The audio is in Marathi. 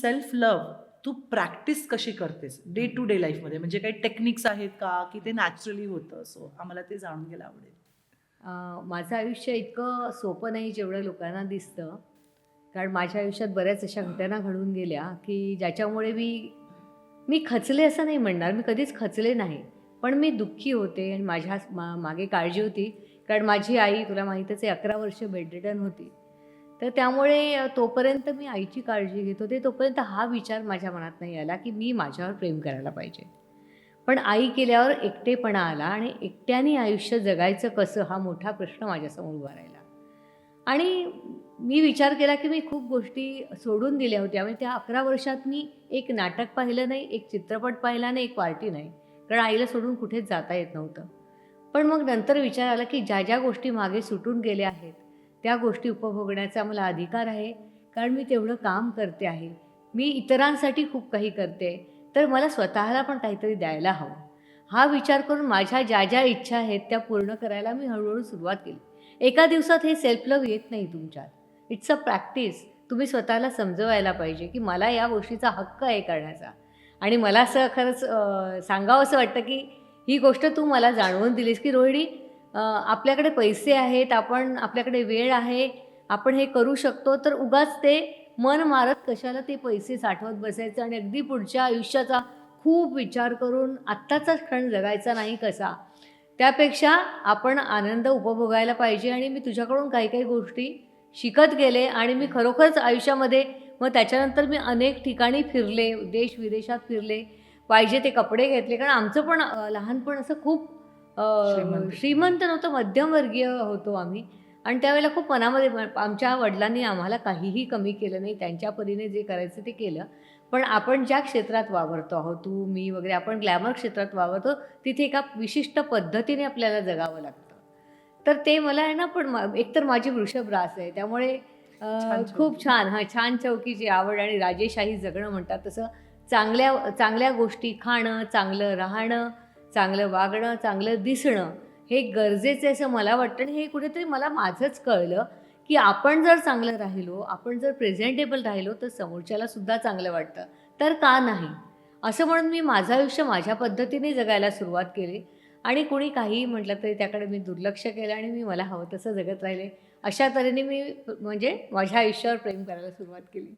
सेल्फ लव्ह तू प्रॅक्टिस कशी करतेस? डे टू डे लाईफमध्ये म्हणजे काही टेक्निक्स आहेत का? की ते नॅचरली होतं? सो आम्हाला ते जाणून घ्यायला आवडेल. माझं आयुष्य इतकं सोपं नाही जेवढं लोकांना दिसतं. कारण माझ्या आयुष्यात बऱ्याच अशा घटना घडून गेल्या की ज्याच्यामुळे मी मी खचले असं नाही म्हणणार. मी कधीच खचले नाही. पण मी दुःखी होते आणि माझ्या मा मागे काळजी होती. कारण माझी आई तुला माहीतच आहे अकरा वर्ष बेडरिटन होती. तर त्यामुळे तोपर्यंत मी आईची काळजी घेत होते. तोपर्यंत हा विचार माझ्या मनात नाही आला की मी माझ्यावर प्रेम करायला पाहिजे. पण आई केल्यावर एकटेपणा आला आणि एकट्याने आयुष्य जगायचं कसं हा मोठा प्रश्न माझ्यासमोर उभा राहिला. आणि मी विचार केला की मी खूप गोष्टी सोडून दिल्या होत्या. म्हणजे त्या अकरा वर्षात मी एक नाटक पाहिलं नाही एक चित्रपट पाहिला नाही एक पार्टी नाही. कारण आईला सोडून कुठेच जाता येत नव्हतं. पण मग नंतर विचार आला की ज्या ज्या गोष्टी मागे सुटून गेल्या आहेत त्या गोष्टी उपभोगण्याचा मला अधिकार आहे कारण मी तेवढं काम करते आहे. मी इतरांसाठी खूप काही करते तर मला स्वतःला पण काहीतरी द्यायला हवं. हा विचार करून माझ्या ज्या ज्या इच्छा आहेत त्या पूर्ण करायला मी हळूहळू सुरुवात केली. एका दिवसात हे सेल्फ लव येत नाही तुमच्यात. इट्स अ प्रॅक्टिस तुम्ही स्वतःला समजवायला पाहिजे की मला या गोष्टीचा हक्क आहे करण्याचा. आणि मला असं खरंच सांगावं असं वाटतं की ही गोष्ट तू मला जाणवून दिलीस की रोहिणी आपल्याकडे पैसे आहेत आपण आपल्याकडे वेळ आहे आपण हे करू शकतो तर उगाच ते मन मारत कशाला ते पैसे साठवत बसायचं? आणि अगदी पुढच्या आयुष्याचा खूप विचार करून आत्ताचा क्षण जगायचा नाही कसा? त्यापेक्षा आपण आनंद उपभोगायला पाहिजे. आणि मी तुझ्याकडून काही काही गोष्टी शिकत गेले आणि मी खरोखरच आयुष्यामध्ये मग त्याच्यानंतर मी अनेक ठिकाणी फिरले देश विदेशात फिरले पाहिजे ते कपडे घेतले. कारण आमचं पण लहानपण असं खूप श्रीमंत. नव्हतं मध्यमवर्गीय होतो आम्ही. आणि त्यावेळेला खूप मनामध्ये आमच्या वडिलांनी आम्हाला काहीही कमी केलं नाही. त्यांच्या परीने जे करायचं ते केलं. पण आपण ज्या क्षेत्रात वावरतो आहोत तू मी वगैरे आपण ग्लॅमर क्षेत्रात वावरतो तिथे एका विशिष्ट पद्धतीने आपल्याला जगावं लागतं. तर ते मला आहे ना पण एकतर माझी वृषभ रास आहे. त्यामुळे. खूप छान हा छान चौकीची आवड आणि राजेशाही जगणं म्हणतात तसं. चांगल्या चांगल्या गोष्टी खाणं चांगलं राहणं चांगलं वागणं चांगलं दिसणं हे गरजेचं आहे असं मला वाटतं. आणि हे कुठेतरी मला माझंच कळलं की आपण जर चांगलं राहिलो आपण जर प्रेझेंटेबल राहिलो तर समोरच्याला सुद्धा चांगलं वाटतं. तर का नाही? असं म्हणून मी माझं आयुष्य माझ्या पद्धतीने जगायला सुरुवात केली. आणि कोणी काहीही म्हटलं तरी त्याकडे मी दुर्लक्ष केलं आणि मी मला हवं तसं जगत राहिले. अशा तऱ्हेने मी म्हणजे माझ्या आयुष्यावर प्रेम करायला सुरुवात केली.